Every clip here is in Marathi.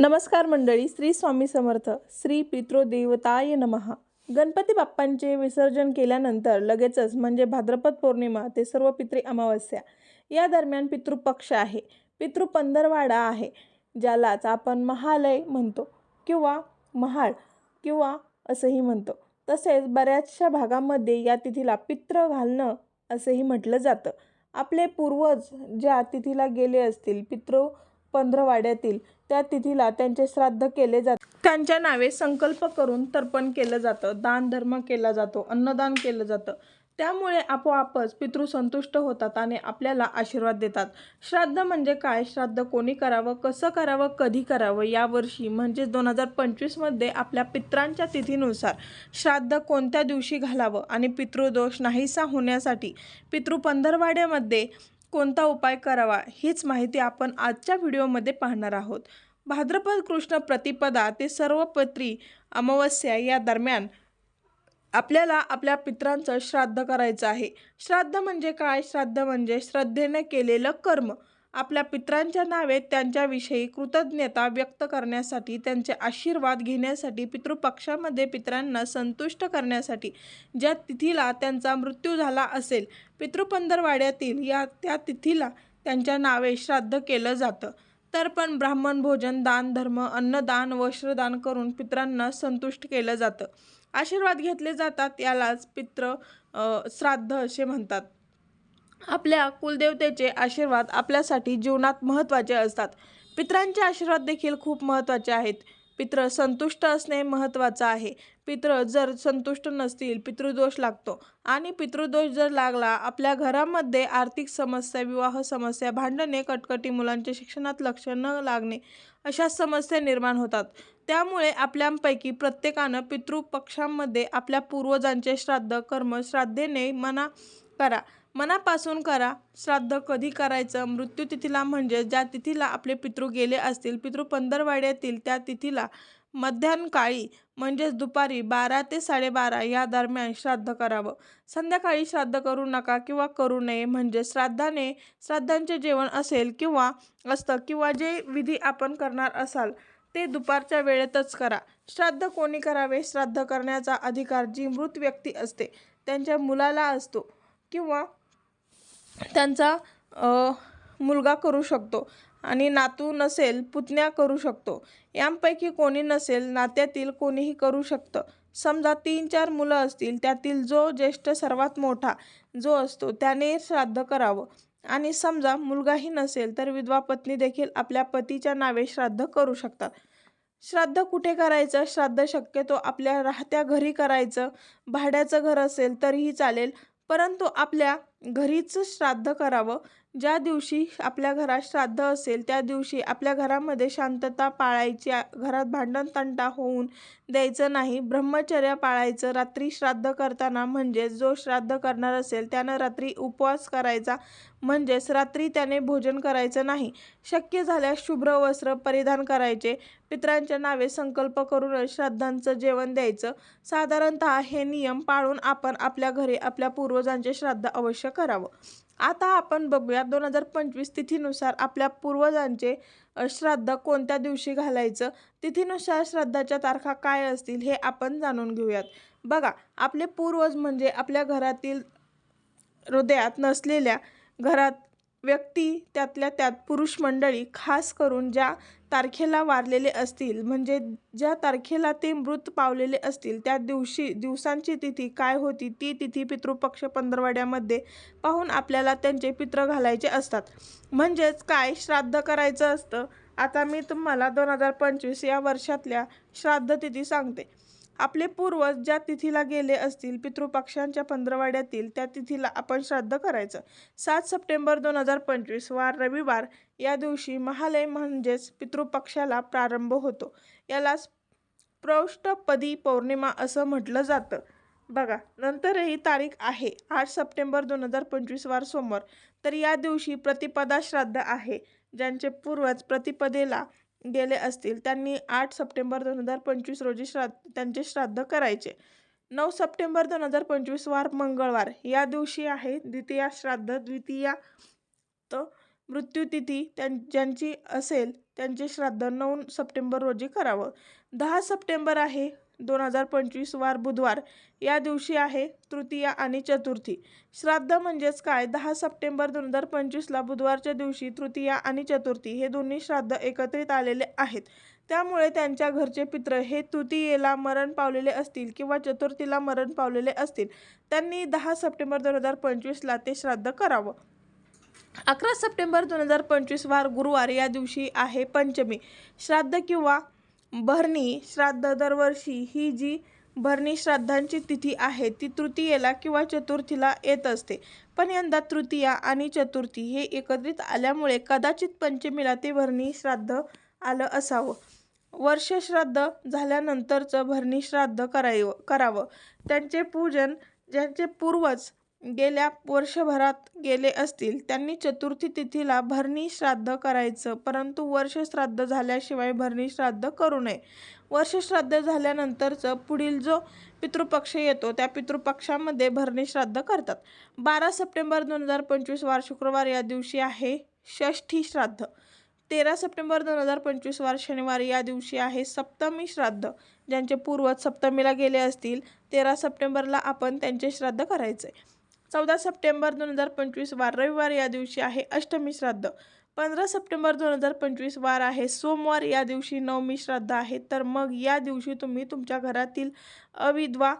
नमस्कार मंडळी श्री स्वामी समर्थ श्री पितृदेवताय नमः गणपती बाप्पांचे विसर्जन केल्यानंतर लगेचच म्हणजे भाद्रपद पौर्णिमा ते सर्व पितृ अमावस्या या दरम्यान पितृपक्ष आहे. पितृ पंधरवाडा आहे ज्यालाच आपण महालय म्हणतो किंवा महाळ किंवा असंही म्हणतो. तसेच बऱ्याचशा भागामध्ये या तिथीला पित्र घालणं असंही म्हटलं जातं. आपले पूर्वज ज्या तिथीला गेले असतील पितृ पंधरवाड्यातील त्या तिथीला त्यांचे श्राद्ध केले जाते. त्यांच्या नावे संकल्प करून तर्पण केलं जातं दान धर्म केला जातो अन्नदान केलं जातं. त्यामुळे आपोआपच पितृ संतुष्ट होतात आणि आपल्याला आशीर्वाद देतात. श्राद्ध म्हणजे काय? श्राद्ध कोणी करावं कसं करावं कधी करावं यावर्षी म्हणजेच दोन हजार पंचवीसमध्ये आपल्या पित्रांच्या तिथीनुसार श्राद्ध कोणत्या दिवशी घालावं आणि पितृदोष नाहीसा होण्यासाठी पितृ पंधरवाड्यामध्ये कोणता उपाय करावा हीच माहिती आपण आजच्या व्हिडिओमध्ये पाहणार आहोत. भाद्रपद कृष्ण प्रतिपदा ते सर्वपत्री अमावस्या या दरम्यान आपल्याला आपल्या पित्रांचं श्राद्ध करायचं आहे. श्राद्ध म्हणजे काय? श्राद्ध म्हणजे श्रद्धेने केलेलं कर्म. आपल्या पित्रांच्या नावे त्यांच्याविषयी कृतज्ञता व्यक्त करण्यासाठी त्यांचे आशीर्वाद घेण्यासाठी पितृपक्षामध्ये पित्रांना संतुष्ट करण्यासाठी ज्या तिथीला त्यांचा मृत्यू झाला असेल पितृपंधरवाड्यातील या त्या तिथीला त्यांच्या नावे श्राद्ध केलं जातं. तर पण ब्राह्मण भोजन दान धर्म अन्नदान वस्त्रदान करून पित्रांना संतुष्ट केलं जातं. आशीर्वाद घेतले जातात यालाच पित्र श्राद्ध असे म्हणतात. आपल्या कुलदेवतेचे आशीर्वाद आपल्यासाठी जीवनात महत्त्वाचे असतात. पित्रांचे आशीर्वाद देखील खूप महत्त्वाचे आहेत. पित्र संतुष्ट असणे महत्त्वाचं आहे. पित्र जर संतुष्ट नसतील पितृदोष लागतो. आणि पितृदोष जर लागला आपल्या घरामध्ये आर्थिक समस्या विवाह समस्या भांडणे कटकटी मुलांच्या शिक्षणात लक्ष न लागणे अशा समस्या निर्माण होतात. त्यामुळे आपल्यापैकी प्रत्येकानं पितृपक्षांमध्ये आपल्या पूर्वजांचे श्राद्ध कर्म श्राद्धेने मना करा. मनापासून करा. श्राद्ध कधी करायचं? मृत्यू तिथीला म्हणजे ज्या तिथीला आपले पितृ गेले असतील पितृ पंधरवाड्यातील त्या तिथीला मध्यानकाळी म्हणजेच दुपारी बारा ते साडेबारा या दरम्यान श्राद्ध करावं. संध्याकाळी श्राद्ध करू नका किंवा करू नये म्हणजे श्राद्धाने श्राद्धांचे जेवण असेल किंवा असतं किंवा जे विधी आपण करणार असाल ते दुपारच्या वेळेतच करा. श्राद्ध कोणी करावे? श्राद्ध करण्याचा अधिकार जी मृत व्यक्ती असते त्यांच्या मुलाला असतो किंवा त्यांचा मुलगा करू शकतो आणि नातू नसेल पुतण्या करू शकतो. यांपैकी कोणी नसेल नात्यातील कोणीही करू शकतं. समजा तीन चार मुलं असतील त्यातील जो ज्येष्ठ सर्वात मोठा जो असतो त्याने श्राद्ध करावं. आणि समजा मुलगाही नसेल तर विधवा पत्नी देखील आपल्या पतीच्या नावे श्राद्ध करू शकतात. श्राद्ध कुठे करायचं? श्राद्ध शक्यतो आपल्या राहत्या घरी करायचं. भाड्याचं घर असेल तरीही चालेल. परंतु आपल्या घरीच श्राद्ध करावं. ज्या दिवशी आपल्या घरात श्राद्ध असेल त्या दिवशी आपल्या घरामध्ये शांतता पाळायची घरात भांडण तंटा होऊन द्यायचं नाही ब्रह्मचर्य पाळायचं रात्री श्राद्ध करताना म्हणजेच जो श्राद्ध करणार असेल त्यानं रात्री उपवास करायचा म्हणजेच रात्री त्याने भोजन करायचं नाही. शक्य झाल्यास शुभ्र वस्त्र परिधान करायचे. पित्रांच्या नावे संकल्प करून श्राद्धांचं जेवण द्यायचं. साधारणतः हे नियम पाळून आपण आपल्या घरी आपल्या पूर्वजांचे श्राद्ध अवश्य करावं. आता आपण बघूया दोन हजार पंचवीस तिथीनुसार आपल्या पूर्वजांचे श्राद्ध कोणत्या दिवशी घालायचं? तिथीनुसार श्राद्धाच्या तारखा काय असतील हे आपण जाणून घेऊयात. बघा आपले पूर्वज म्हणजे आपल्या घरातील हृदयात नसलेल्या घरात व्यक्ती त्यातल्या त्यात पुरुष मंडळी खास करून ज्या तारखेला वारलेले असतील. म्हणजे ज्या तारखेला ते मृत पावलेले असतील त्या दिवशी दिवसांची तिथी काय होती ती तिथी पितृपक्ष पंधरवाड्यामध्ये पाहून आपल्याला त्यांचे पित्र घालायचे असतात. म्हणजेच काय श्राद्ध करायचं असतं? आता मी तुम्हाला दोन हजार पंचवीस या वर्षातल्या श्राद्ध तिथी सांगते. आपले पूर्वज ज्या तिथीला गेले असतील पितृपक्षांच्या पंधरवाड्यातील त्या तिथीला आपण श्राद्ध करायचं. सात सप्टेंबर दोन हजार पंचवीस वार रविवार या दिवशी महालय म्हणजेच पितृपक्षाला प्रारंभ होतो. यालाच प्रौष्टपदी पौर्णिमा असं म्हटलं जातं. बघा नंतरही तारीख आहे. आठ सप्टेंबर दोन हजार पंचवीस वार सोमवार. तर या दिवशी प्रतिपदा श्राद्ध आहे. ज्यांचे पूर्वज प्रतिपदेला गेले असतील त्यांनी आठ सप्टेंबर दोन हजार पंचवीस रोजी श्राद्ध त्यांचे श्राद्ध करायचे. नऊ सप्टेंबर दोन हजार पंचवीस वार मंगळवार. या दिवशी आहे द्वितीया श्राद्ध द्वितीया त मृत्यूतिथी त्यां ज्यांची असेल त्यांचे श्राद्ध नऊ सप्टेंबर रोजी करावं. दहा सप्टेंबर आहे दोन हजार पंचवीस वार बुधवार. या दिवशी आहे तृतीया आणि चतुर्थी. श्राद्ध म्हणजेच काय? दहा सप्टेंबर दोन हजार पंचवीसला बुधवारच्या दिवशी तृतीया आणि चतुर्थी हे दोन्ही श्राद्ध एकत्रित आलेले आहेत. त्यामुळे त्यांच्या घरचे पित्र हे तृतीयेला मरण पावलेले असतील किंवा चतुर्थीला मरण पावलेले असतील त्यांनी दहा सप्टेंबर दोन हजार पंचवीसला ते श्राद्ध करावं. अकरा सप्टेंबर दोन हजार पंचवीस वार गुरुवार या दिवशी आहे पंचमी. श्राद्ध किंवा भरणी श्राद्ध दरवर्षी ही जी भरणी श्राद्धांची तिथी आहे ती तृतीयेला किंवा चतुर्थीला येत असते. पण यंदा तृतीया आणि चतुर्थी हे एकत्रित आल्यामुळे कदाचित पंचमीला ते भरणी श्राद्ध आलं असावं. वर्ष श्राद्ध झाल्यानंतरचं भरणी श्राद्ध करावं करावं. त्यांचे पूजन ज्यांचे पूर्वज गेल्या वर्षभरात गेले असतील त्यांनी चतुर्थी तिथीला भरणी श्राद्ध करायचं. परंतु वर्ष श्राद्ध झाल्याशिवाय भरणी श्राद्ध करू नये. वर्ष श्राद्ध झाल्यानंतरचं पुढील जो पितृपक्ष येतो त्या पितृपक्षामध्ये भरणी श्राद्ध करतात. बारा सप्टेंबर दोन हजार पंचवीस वार शुक्रवार या दिवशी आहे षष्ठी श्राद्ध. तेरा सप्टेंबर दोन हजार पंचवीस वार शनिवार या दिवशी आहे सप्तमी श्राद्ध. ज्यांचे पूर्वज सप्तमीला गेले असतील तेरा सप्टेंबरला आपण त्यांचे श्राद्ध करायचे चौदा सप्टेंबर दोन हजार पंचवीस वार. रविवार या दिवशी आहे अष्टमी श्राद्ध. पंधरा सप्टेंबर दोन हजार पंचवीस वार आहे सोमवार या दिवशी नवमी श्राद्ध आहे. तर मग या दिवशी तुम्ही तुमच्या घरातील अविधवा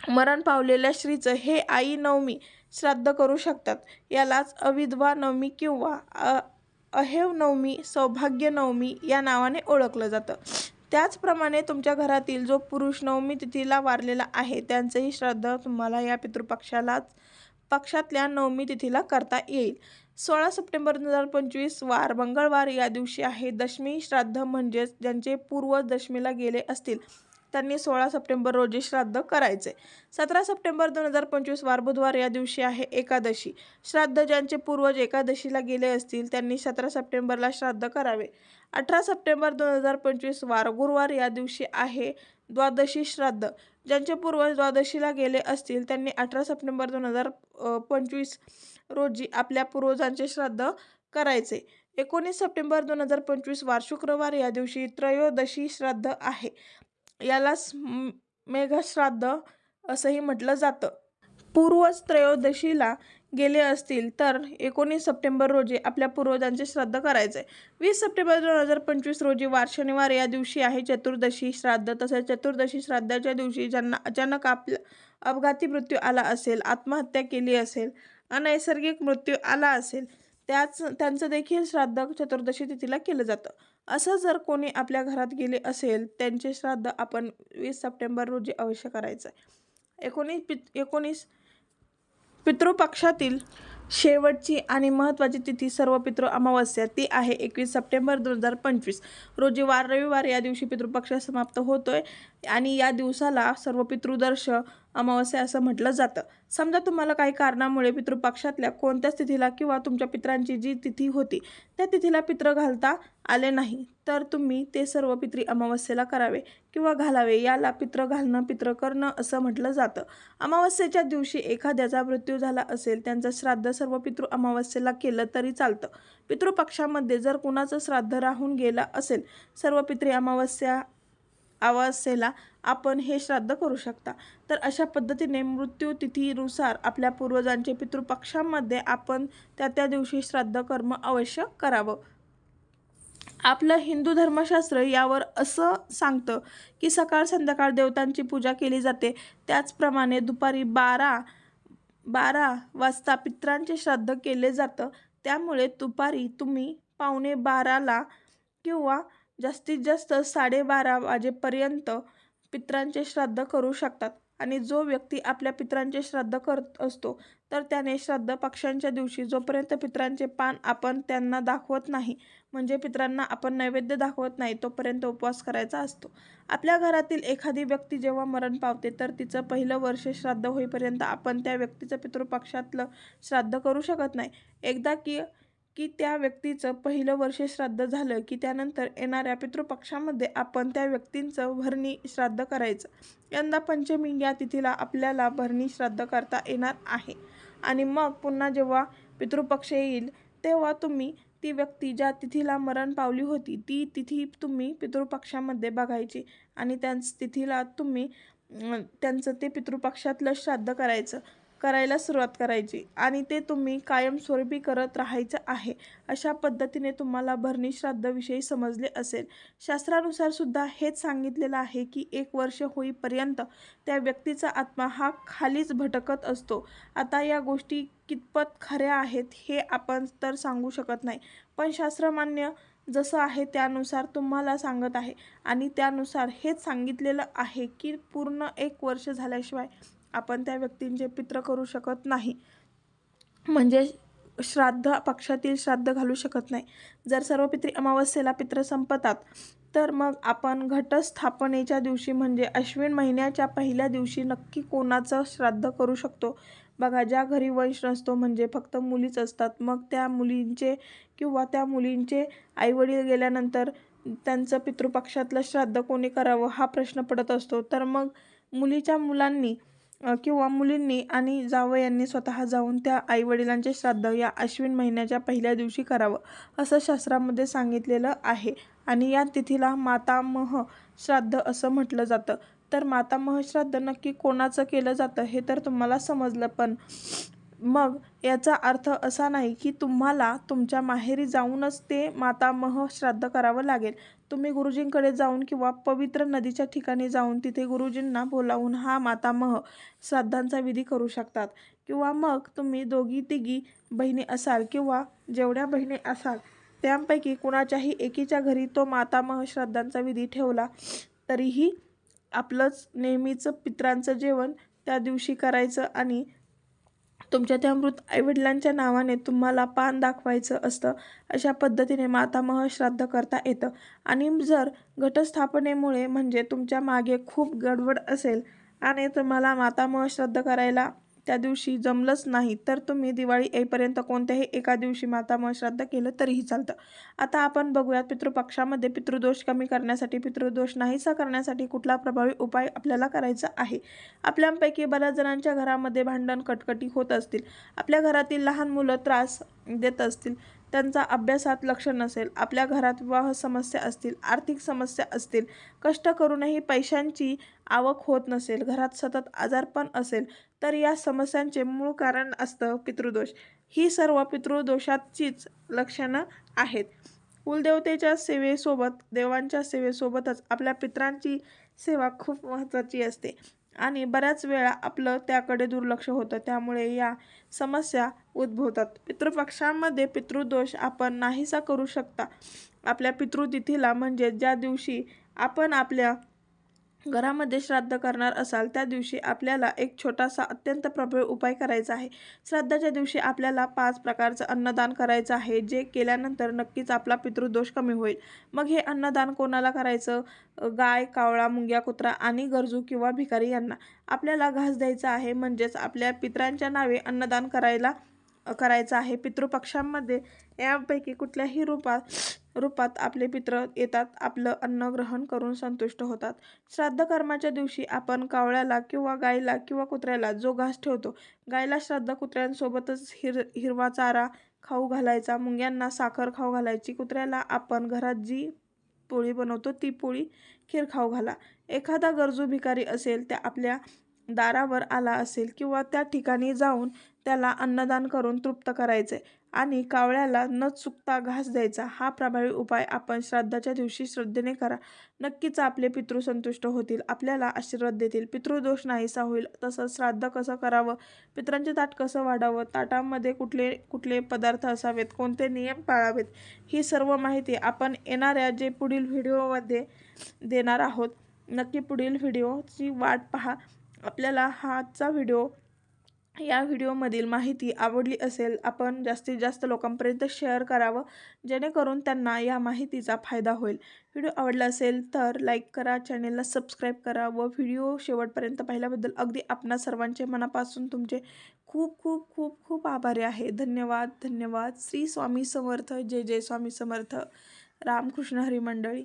मरण पावलेल्या श्रीचं हे आई नवमी श्राद्ध करू शकतात. यालाच अविधवा नवमी किंवा अ अहेव नवमी सौभाग्य नवमी या नावाने ओळखलं जातं. त्याचप्रमाणे तुमच्या घरातील जो पुरुष नवमी तिथीला वारलेला आहे त्यांचंही श्राद्ध तुम्हाला या पितृपक्षालाच पक्षातल्या नवमी तिथीला करता येईल. सोळा सप्टेंबर दोन हजार पंचवीस वार मंगळवार या दिवशी आहे. दशमी श्राद्ध म्हणजेच ज्यांचे पूर्वज दशमीला गेले असतील त्यांनी सोळा सप्टेंबर रोजी श्राद्ध करायचे. सतरा सप्टेंबर दोन हजार पंचवीस वार बुधवार या दिवशी आहे एकादशी. श्राद्ध ज्यांचे पूर्वज एकादशीला गेले असतील त्यांनी सतरा सप्टेंबरला श्राद्ध करावे. अठरा सप्टेंबर दोन हजार पंचवीस वार गुरुवार या दिवशी आहे द्वादशी श्राद्ध. ज्यांचे पूर्वज द्वादशीला गेले असतील त्यांनी अठरा सप्टेंबर दोन हजार पंचवीस रोजी आपल्या पूर्वजांचे श्राद्ध करायचे. एकोणीस सप्टेंबर दोन हजार पंचवीस वार शुक्रवार या दिवशी त्रयोदशी श्राद्ध आहे. यालाच मेघश्राद्ध असंही म्हटलं जातं. पूर्वज त्रयोदशीला गेले असतील तर एकोणीस सप्टेंबर रोजी आपल्या पूर्वजांचे श्राद्ध करायचे. वीस सप्टेंबर दोन हजार पंचवीस रोजी वार शनिवार या दिवशी आहे चतुर्दशी श्राद्ध. तसेच चतुर्दशी श्राद्धाच्या दिवशी ज्यांना अचानक आपल्या अपघाती मृत्यू आला असेल आत्महत्या केली असेल अनैसर्गिक मृत्यू आला असेल त्याच त्यांचं देखील श्राद्ध चतुर्दशी तिथीला केलं जातं. असं जर कोणी आपल्या घरात गेले असेल त्यांचे श्राद्ध आपण वीस सप्टेंबर रोजी अवश्य करायचं आहे एकोणीस पित एकोणीस पितृपक्षातील शेवटची आणि महत्त्वाची तिथी सर्व पितृ अमावस्या ती आहे एकवीस सप्टेंबर दोन हजार पंचवीस. रोजी वार रविवार या दिवशी पितृपक्ष समाप्त होतोय आणि या दिवसाला सर्व पितृदर्श अमावस्या असं म्हटलं जातं. समजा तुम्हाला काही कारणामुळे पितृपक्षातल्या कोणत्या तिथीला किंवा तुमच्या पित्रांची जी तिथी होती त्या तिथीला पित्र घालता आले नाही तर तुम्ही ते सर्व पित्री अमावस्येला करावे किंवा घालावे याला पित्र घालणं पित्र करणं असं म्हटलं जातं. अमावस्येच्या दिवशी एखाद्याचा मृत्यू झाला असेल त्यांचं श्राद्ध सर्व पितृ अमावस्येला केलं तरी चालतं. पितृपक्षामध्ये जर कुणाचं श्राद्ध राहून गेलं असेल सर्व पितृ अमावस्या अमावस्येला आपण हे श्राद्ध करू शकता. तर अशा पद्धतीने मृत्यूतिथीनुसार आपल्या पूर्वजांचे पितृपक्षामध्ये आपण त्या त्या दिवशी श्राद्ध कर्म अवश्य करावं. आपलं हिंदू धर्मशास्त्र यावर असं सांगतं की सकाळ संध्याकाळ देवतांची पूजा केली जाते. त्याचप्रमाणे दुपारी बारा बारा वाजता पित्रांचे श्राद्ध केले जातं. त्यामुळे दुपारी तुम्ही पावणे बाराला किंवा जास्तीत जास्त साडेबारा वाजेपर्यंत पित्रांचे श्राद्ध करू शकतात. आणि जो व्यक्ती आपल्या पित्रांचे श्राद्ध करत असतो तर त्याने श्राद्ध पक्षांच्या दिवशी जोपर्यंत पित्रांचे पान आपण त्यांना दाखवत नाही म्हणजे पित्रांना आपण नैवेद्य दाखवत नाही तोपर्यंत उपवास करायचा असतो. आपल्या घरातील एखादी व्यक्ती जेव्हा मरण पावते तर तिचं पहिलं वर्ष श्राद्ध होईपर्यंत आपण त्या व्यक्तीचं पितृपक्षातलं श्राद्ध करू शकत नाही. एकदा की की त्या व्यक्तीचं पहिलं वर्ष श्राद्ध झालं की त्यानंतर येणाऱ्या पितृपक्षामध्ये आपण त्या व्यक्तींचं भरणी श्राद्ध करायचं. यंदा पंचमी या तिथीला आपल्याला भरणी श्राद्ध करता येणार आहे. आणि मग पुन्हा जेव्हा पितृपक्ष येईल तेव्हा तुम्ही ती व्यक्ती ज्या तिथीला मरण पावली होती ती तिथी तुम्ही पितृपक्षामध्ये बघायची आणि त्याच तिथीला तुम्ही त्यांचं ते पितृपक्षातलं श्राद्ध करायचं. करायला सुरुवात करायची. आणि ते तुम्ही कायमस्वरूपी करत राहायचं आहे अशा पद्धतीने तुम्हाला भरणी श्राद्धविषयी समजले असेल. शास्त्रानुसार सुद्धा हेच सांगितलेलं आहे की एक वर्ष होईपर्यंत त्या व्यक्तीचा आत्मा हा खालीच भटकत असतो. आता या गोष्टी कितपत खऱ्या आहेत हे आपण तर सांगू शकत नाही. पण शास्त्रमान्य जसं आहे त्यानुसार तुम्हाला सांगत आहे. आणि त्यानुसार हेच सांगितलेलं आहे की पूर्ण एक वर्ष झाल्याशिवाय आपण त्या व्यक्तींचे पित्र करू शकत नाही. म्हणजे श्राद्ध पक्षातील श्राद्ध घालू शकत नाही. जर सर्व पित्री अमावस्येला पित्र संपतात तर मग आपण घटस्थापनेच्या दिवशी म्हणजे अश्विन महिन्याच्या पहिल्या दिवशी नक्की कोणाचं श्राद्ध करू शकतो? बघा ज्या घरी वंश नसतो म्हणजे फक्त मुलीच असतात. मग त्या मुलींचे किंवा त्या मुलींचे आईवडील गेल्यानंतर त्यांचं पितृपक्षातलं श्राद्ध कोणी करावं हा प्रश्न पडत असतो. तर मग मुलीच्या मुलांनी किंवा मुलींनी आणि जावयांनी स्वतः जाऊन त्या आईवडिलांचे श्राद्ध या अश्विन महिन्याच्या पहिल्या दिवशी करावं असं शास्त्रामध्ये सांगितलेलं आहे. आणि या तिथीला मातामह श्राद्ध असं म्हटलं जातं. तर मातामह श्राद्ध नक्की कोणाचं केलं जातं हे तर तुम्हाला समजलं पण मग याचा अर्थ असा नाही की तुम्हाला तुमच्या माहेरी जाऊनच ते मातामह श्राद्ध करावं लागेल. तुम्ही गुरुजींकडे जाऊन किंवा पवित्र नदीच्या ठिकाणी जाऊन तिथे गुरुजींना बोलावून हा मातामह श्राद्धांचा विधी करू शकतात. किंवा मग तुम्ही दोघी तिघी बहिणी असाल किंवा जेवढ्या बहिणी असाल त्यापैकी कुणाच्याही एकीच्या घरी तो मातामह श्राद्धांचा विधी ठेवला तरीही आपलंच नेहमीचं पित्रांचं जेवण त्या दिवशी करायचं आणि तुमच्या त्या मृत आईवडिलांच्या नावाने तुम्हाला पान दाखवायचं असतं. अशा पद्धतीने मातामह श्राद्ध करता येतं. आणि जर घटस्थापनेमुळे म्हणजे तुमच्या मागे खूप गडबड असेल आणि तुम्हाला मातामह श्राद्ध करायला त्या दिवशी जमलंच नाही. तर तुम्ही दिवाळी येईपर्यंत कोणत्याही एका दिवशी मातामह श्राद्ध केलं तरीही चालतं. आता आपण बघूयात पितृपक्षामध्ये पितृदोष कमी करण्यासाठी पितृदोष नाहीसा करण्यासाठी कुठला प्रभावी उपाय आपल्याला करायचा आहे? आपल्यापैकी बऱ्याच जणांच्या घरामध्ये भांडण कटकटी होत असतील. आपल्या घरातील लहान मुलं त्रास देत असतील. त्यांचा अभ्यासात लक्ष नसेल आपल्या घरात विवाह समस्या असतील आर्थिक समस्या असतील कष्ट करूनही पैशांची आवक होत नसेल घरात सतत आजारपण असेल तर या समस्यांचे मूळ कारण असतं पितृदोष. ही सर्व पितृदोषाचीच लक्षणं आहेत. कुलदेवतेच्या सेवेसोबत देवांच्या सेवेसोबतच आपल्या पित्रांची सेवा खूप महत्त्वाची असते. आणि बऱ्याच वेळा आपलं त्याकडे दुर्लक्ष होतं त्यामुळे या समस्या उद्भवतात. पितृपक्षामध्ये पितृदोष आपण नाहीसा करू शकता. आपल्या पितृतिथीला म्हणजे ज्या दिवशी आपण आपल्या घरामध्ये श्राद्ध करणार असाल त्या दिवशी आपल्याला एक छोटासा अत्यंत प्रभावी उपाय करायचा आहे. श्राद्धाच्या दिवशी आपल्याला पाच प्रकारचं अन्नदान करायचं आहे जे केल्यानंतर नक्कीच आपला पितृदोष कमी होईल. मग हे अन्नदान कोणाला करायचं? गाय कावळा मुंग्या कुत्रा आणि गरजू किंवा भिकारी यांना. आपल्याला घास द्यायचा आहे म्हणजेच आपल्या पित्रांच्या नावे अन्नदान करायला करायचं आहे. पितृपक्षांमध्ये यापैकी कुठल्याही रूपात रूपात आपले पित्र येतात. आपलं अन्न ग्रहण करून संतुष्ट होतात. श्राद्ध कर्माच्या दिवशी आपण कावळ्याला किंवा गाईला किंवा कुत्र्याला जो घास ठेवतो गायला श्राद्ध कुत्र्यांसोबतच हिर हिरवा चारा खाऊ घालायचा मुंग्यांना साखर खाऊ घालायची. कुत्र्याला आपण घरात जी पोळी बनवतो ती पोळी खीर खाऊ घाला. एखादा गरजू भिकारी असेल त्या आपल्या दारावर आला असेल किंवा त्या ठिकाणी जाऊन त्याला अन्नदान करून तृप्त करायचे आणि कावळ्याला न चुकता घास द्यायचा हा प्रभावी उपाय आपण श्राद्धाच्या दिवशी श्रद्धेने करा. नक्कीच आपले पितृ संतुष्ट होतील आपल्याला आशीर्वाद देतील. पितृदोष नाहीसा होईल तसंच श्राद्ध कसं करावं पित्रांचे ताट कसं वाढावं ताटामध्ये कुठले कुठले पदार्थ असावेत कोणते नियम पाळावेत ही सर्व माहिती आपण येणाऱ्या जे पुढील व्हिडिओमध्ये देणार आहोत. नक्की पुढील व्हिडिओची वाट पहा. आपल्याला हा आजचा व्हिडिओ या व्हिडिओमधील माहिती आवडली असेल आपण जास्तीत जास्त लोकांपर्यंत शेअर करावं जेणेकरून त्यांना या माहितीचा फायदा होईल. व्हिडिओ आवडला असेल तर लाईक करा चॅनेलला सबस्क्राईब करा व व्हिडिओ शेवटपर्यंत पाहिल्याबद्दल अगदी आपणा सर्वांचे मनापासून तुमचे खूप खूप खूप खूप आभारी आहे. धन्यवाद धन्यवाद. श्री स्वामी समर्थ. जय जय स्वामी समर्थ. रामकृष्ण हरी मंडळी.